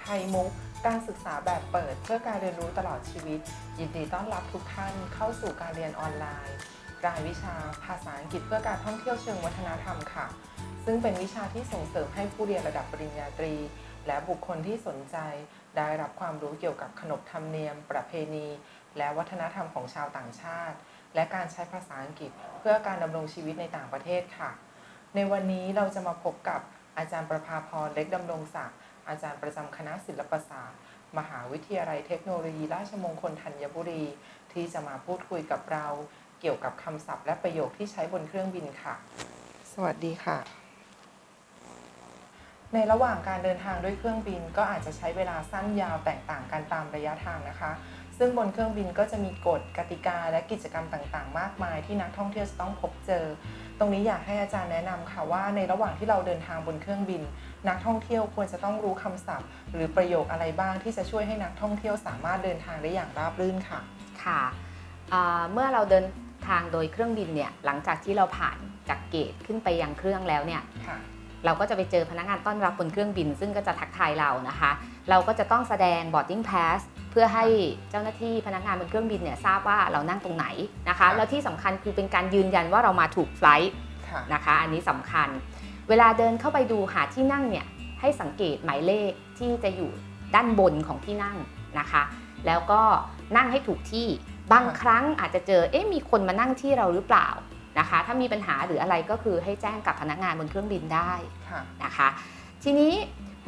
ไทยมุการศึกษาแบบเปิด เพื่อการเรียนรู้ตลอดชีวิต ยินดีต้อนรับทุกท่านเข้าสู่การเรียนออนไลน์ รายวิชาภาษาอังกฤษเพื่อการท่องเที่ยวเชิงวัฒนธรรมค่ะ ซึ่งเป็นวิชาที่ส่งเสริมให้ผู้เรียนระดับปริญญาตรี และบุคคลที่สนใจ ได้รับความรู้เกี่ยวกับขนบธรรมเนียม ประเพณี และวัฒนธรรมของชาวต่างชาติ และการใช้ภาษาอังกฤษ เพื่อการดำรงชีวิตในต่างประเทศค่ะ ในวันนี้เราจะมาพบกับอาจารย์ประภาพรเล็กดำรงศักดิ์ อาจารย์ประจำคณะศิลปศาสตร์ มหาวิทยาลัยเทคโนโลยีราชมงคลธัญบุรี ที่จะมาพูดคุยกับเรา เกี่ยวกับคำศัพท์และประโยคที่ใช้บนเครื่องบินค่ะ สวัสดีค่ะ ในระหว่างการเดินทางด้วยเครื่องบินก็อาจจะใช้เวลาสั้นยาวแตกต่างกันตามระยะทางนะคะ ซึ่งบนเครื่องบินก็จะมีกฎกติกาและกิจกรรมต่างๆ มากมาย ที่นักท่องเที่ยวจะต้องพบเจอ ตรงนี้อยากให้อาจารย์แนะนำค่ะว่าในระหว่างที่เราเดินทางบนเครื่องบิน นักท่องเที่ยวควรจะต้องรู้คำศัพท์ หรือประโยคอะไรบ้างที่จะช่วยให้นักท่องเที่ยวสามารถเดินทางได้อย่างราบรื่นค่ะ ค่ะเอ่อเมื่อเราเดินทางโดยเครื่องบินเนี่ยหลังจากที่เราผ่านจากเกตขึ้นไปยังเครื่องแล้วเนี่ยค่ะเราก็จะไปเจอพนักงานต้อนรับบนเครื่องบิน ซึ่งก็จะทักทายเรานะคะ เราก็จะต้องแสดง boarding pass เพื่อให้เจ้าหน้าที่พนักงานบนเครื่องบินเนี่ยทราบว่าเรานั่งตรงไหนนะคะ แล้วที่สำคัญคือเป็นการยืนยันว่าเรามาถูกไฟลท์ค่ะนะคะ อันนี้สำคัญ เวลาเดินเข้าไปดูหาที่นั่งเนี่ยให้สังเกตหมายเลขที่จะอยู่ด้านบนของที่นั่งนะคะ แล้วก็นั่งให้ถูกที่บางครั้งอาจจะเจอเอ๊ะมีคนมานั่งที่เราหรือเปล่านะคะ ถ้ามีปัญหาหรืออะไรก็คือให้แจ้งกับพนักงานบนเครื่องบินได้ค่ะนะคะ ทีนี้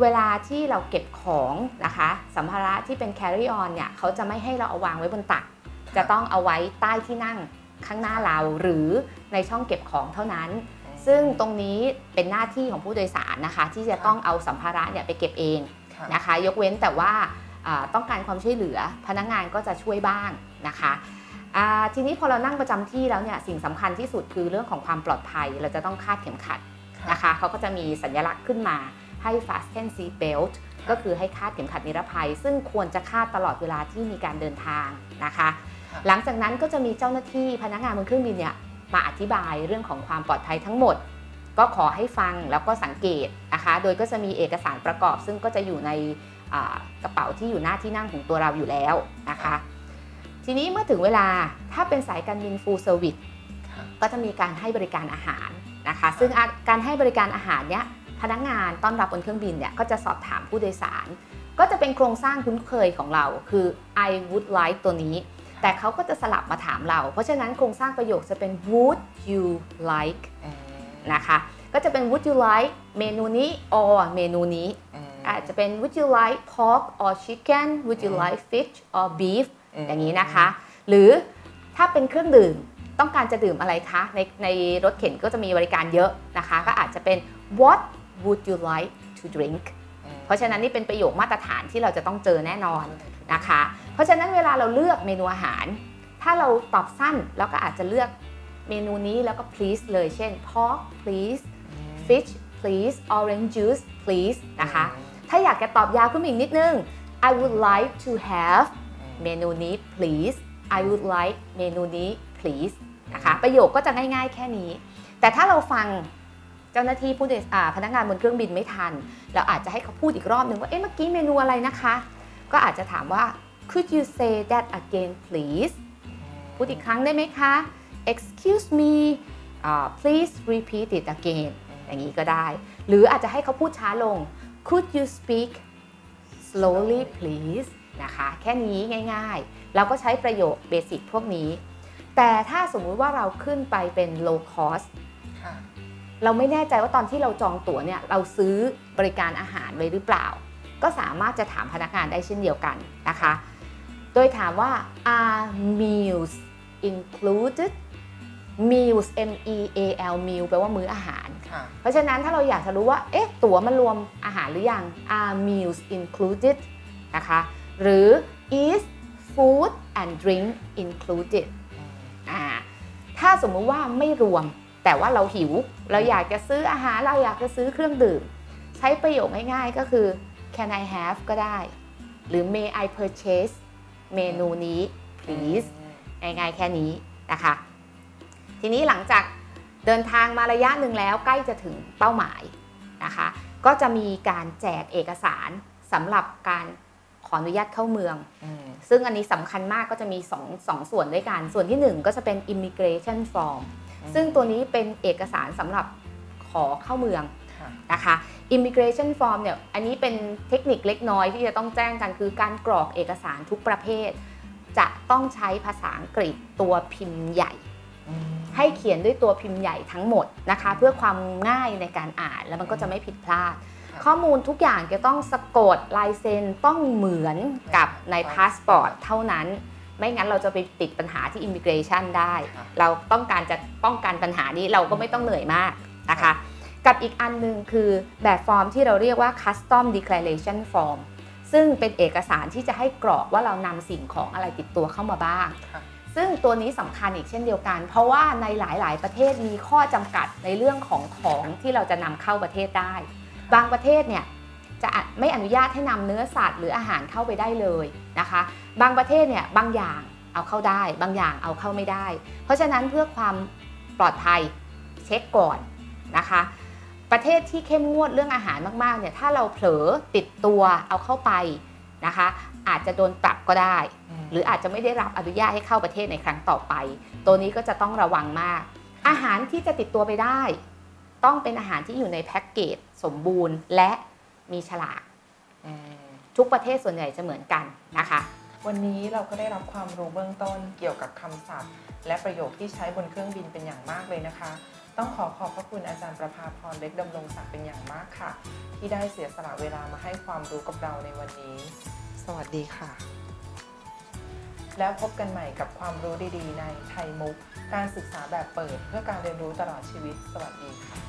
เวลาที่เราเก็บของนะคะสัมภาระที่เป็น carry on เนี่ยเขาจะไม่ให้เราเอาวางไว้บนตัก จะต้องเอาไว้ใต้ที่นั่งข้างหน้าเราหรือในช่องเก็บของเท่านั้น ซึ่งตรงนี้เป็นหน้าที่ของผู้โดยสารนะคะ ที่จะต้องเอาสัมภาระเนี่ยไปเก็บเองค่ะนะคะ ยกเว้นแต่ว่าอ่าต้องการความช่วยเหลือพนักงานก็จะช่วยบ้างนะคะอ่าทีนี้พอเรานั่งประจำที่แล้วเนี่ยสิ่งสำคัญที่สุดคือเรื่องของความปลอดภัย เราจะต้องคาดเข็มขัดค่ะนะคะเขาก็จะมีสัญลักษณ์ขึ้นมา ให้ fasten seat belt ก็คือให้คาดเข็มขัดนิรภัย ซึ่งควรจะคาดตลอดเวลาที่มีการเดินทางนะคะค่ะหลังจากนั้นก็จะมีเจ้าหน้าที่พนักงานบนเครื่องบินเนี่ยมาอธิบายเรื่องของความปลอดภัยทั้งหมด ก็ขอให้ฟังแล้วก็สังเกตนะคะ โดยก็จะมีเอกสารประกอบ ซึ่งก็จะอยู่ในอ่ากระเป๋าที่อยู่หน้าที่นั่งของตัวเราอยู่แล้วนะคะ ทีนี้เมื่อถึงเวลาถ้าเป็นสายการบิน full service ค่ะก็จะมีการให้บริการอาหารนะคะ ซึ่งอาการให้บริการอาหารเนี้ย พนักงานต้อนรับบนเครื่องบินเนี่ยก็จะสอบถามผู้โดยสาร ก็จะเป็นโครงสร้างคุ้นเคยของเรา คือ I would like ตัวนี้ แต่เขาก็จะสลับมาถามเรา เพราะฉะนั้นโครงสร้างประโยคจะเป็น would you like อืมนะคะก็จะเป็น would you like เมนูนี้ or เมนูนี้อืมอาจจะเป็น would you like pork or chicken would you อืม like fish or beef มอย่างนี้นะคะ หรือถ้าเป็นเครื่องดื่มต้องการจะดื่มอะไรคะ ในในรถเข็นก็จะมีบริการเยอะนะคะ ก็อาจจะเป็น what would you like to drink อืมเพราะฉะนั้นนี่เป็นประโยคมาตรฐานที่เราจะต้องเจอแน่นอนนะคะ เพราะฉะนั้นเวลาเราเลือกเมนูอาหาร ถ้าเราตอบสั้นเราก็อาจจะเลือกเมนูนี้แล้วก็ please เลย เช่น pork please อืม fish please orange juice please นะคะอืมถ้าอยากจะตอบยาวขึ้นมาอีกนิดนึง I would like to have อืมเมนูนี้ please I would like เมนูนี้ please นะคะ ประโยคก็จะง่ายๆแค่นี้ แต่ถ้าเราฟัง เจ้าหน้าที่ผู้โดยอ่าพนักงานบนเครื่องบินไม่ทัน เราอาจจะให้เขาพูดอีกรอบหนึ่งว่าเอ๊ะเมื่อกี้เมนูอะไรนะคะ ก็อาจจะถามว่า could you say that again please พูดอีกครั้งได้ไหมคะ excuse me uh, please repeat it again อย่างนี้ก็ได้ หรืออาจจะให้เขาพูดช้าลง could you speak slowly please นะคะ แค่นี้ง่ายๆ เราก็ใช้ประโยคเบสิกพวกนี้ แต่ถ้าสมมุติว่าเราขึ้นไปเป็น low cost เราไม่แน่ใจว่าตอนที่เราจองตั๋วเนี่ยเราซื้อบริการอาหารไว้หรือเปล่า ก็สามารถจะถามพนักงานได้เช่นเดียวกันนะคะ โดยถามว่า are meals included meals m e a l meal แปลว่ามื้ออาหารค่ะเพราะฉะนั้นถ้าเราอยากจะรู้ว่า เอ๊ะ ตั๋วมันรวมอาหารหรือยัง are meals included นะคะ หรือ is food and drink included อ่า ถ้าสมมุติว่าไม่รวม แต่ว่าเราหิว เราอยากจะซื้ออาหาร เราอยากจะซื้อเครื่องดื่ม ใช้ประโยคง่ายๆก็คือ can I have ก็ได้ หรือ may I purchase เมนูนี้ please ง่ายๆแค่นี้นะคะ ทีนี้หลังจากเดินทางมาระยะหนึ่งแล้วใกล้จะถึงเป้าหมายนะคะ ก็จะมีการแจกเอกสารสำหรับการขออนุญาตเข้าเมืองอืมซึ่งอันนี้สำคัญมากก็จะมี2องสองส่วนด้วยกัน ส่วนที่ 1 ก็จะเป็น immigration form ซึ่งตัวนี้เป็นเอกสารสำหรับขอเข้าเมืองค่ะนะคะ immigration form เนี่ย อันนี้เป็นเทคนิคเล็กน้อยที่จะต้องแจ้งกันคือการกรอกเอกสารทุกประเภท จะต้องใช้ภาษาอังกฤษตัวพิมพ์ใหญ่อืมให้เขียนด้วยตัวพิมพ์ใหญ่ทั้งหมดนะคะ เพื่อความง่ายในการอ่านแล้วมันก็จะไม่ผิดพลาดค่ะข้อมูลทุกอย่างจะต้องสะกดลายเซ็นต้องเหมือนกับในพาสปอร์ตเท่านั้น ไม่งั้นเราจะไปติดปัญหาที่ immigration ได้ค่ะเราต้องการจะป้องกันปัญหานี้เราก็ไม่ต้องเหนื่อยมากนะคะ กับอีกอันหนึงคือแบบฟอร์มที่เราเรียกว่า custom declaration form ซึ่งเป็นเอกสารที่จะให้กรอกว่าเรานำสิ่งของอะไรติดตัวเข้ามาบ้างค่ะซึ่งตัวนี้สำคัญอีกเช่นเดียวกัน เพราะว่าในหลายๆ ประเทศมีข้อจำกัดในเรื่องของของที่เราจะนำเข้าประเทศได้ บางประเทศเนี่ย จะไม่อนุญาตให้นำเนื้อสัตว์หรืออาหารเข้าไปได้เลยนะคะ บางประเทศเนี่ยบางอย่างเอาเข้าได้ บางอย่างเอาเข้าไม่ได้ เพราะฉะนั้นเพื่อความปลอดภัยเช็คก่อนนะคะ ประเทศที่เข้มงวดเรื่องอาหารมากๆเนี่ยถ้าเราเผลอติดตัวเอาเข้าไปนะคะ อาจจะโดนปรับก็ได้มหรืออาจจะไม่ได้รับอนุญาตให้เข้าประเทศในครั้งต่อไป ตัวนี้ก็จะต้องระวังมาก อาหารที่จะติดตัวไปได้ ต้องเป็นอาหารที่อยู่ในแพ็กเกจสมบูรณ์และ มีฉลากอืมทุกประเทศส่วนใหญ่จะเหมือนกันนะคะ วันนี้เราก็ได้รับความรู้เบื้องต้นเกี่ยวกับคำศัพท์ และประโยคที่ใช้บนเครื่องบินเป็นอย่างมากเลยนะคะ ต้องขอขอบพระคุณอาจารย์ประภาพรเล็กดำรงศักดิ์เป็นอย่างมากค่ะ ที่ได้เสียสละเวลามาให้ความรู้กับเราในวันนี้ สวัสดีค่ะ แล้วพบกันใหม่กับความรู้ดีๆ ในไทยมุก การศึกษาแบบเปิด เพื่อการเรียนรู้ตลอดชีวิต สวัสดีค่ะ